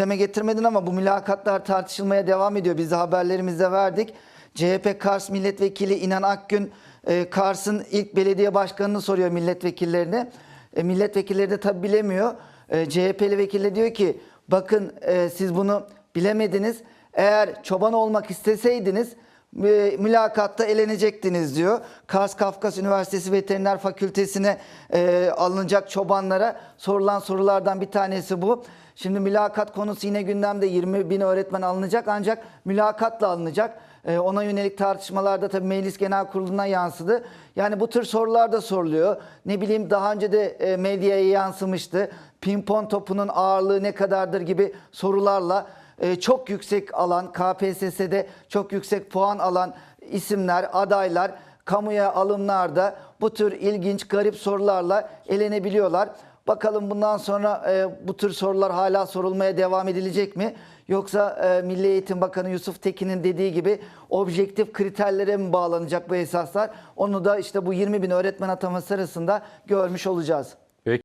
gündeme getirmedin ama bu mülakatlar tartışılmaya devam ediyor. Biz de haberlerimizde verdik. CHP Kars Milletvekili İnan Akgün e, Kars'ın ilk belediye başkanını soruyor milletvekillerine. E, milletvekilleri de tabi bilemiyor. E, CHP'li vekil de diyor ki bakın e, siz bunu bilemediniz. Eğer çoban olmak isteseydiniz mülakatta elenecektiniz diyor. Kars Kafkas Üniversitesi Veteriner Fakültesine e, alınacak çobanlara sorulan sorulardan bir tanesi bu. Şimdi mülakat konusu yine gündemde 20 bin öğretmen alınacak ancak mülakatla alınacak. E, ona yönelik tartışmalarda tabii Meclis Genel Kurulu'na yansıdı. Yani bu tür sorular da soruluyor. Ne bileyim daha önce de e, medyaya yansımıştı. Pimpon topunun ağırlığı ne kadardır gibi sorularla çok yüksek alan KPSS'de çok yüksek puan alan isimler, adaylar kamuya alımlarda bu tür ilginç, garip sorularla elenebiliyorlar. Bakalım bundan sonra e, bu tür sorular hala sorulmaya devam edilecek mi? Yoksa e, Milli Eğitim Bakanı Yusuf Tekin'in dediği gibi objektif kriterlere mi bağlanacak bu esaslar? Onu da işte bu 20 bin öğretmen ataması sırasında görmüş olacağız.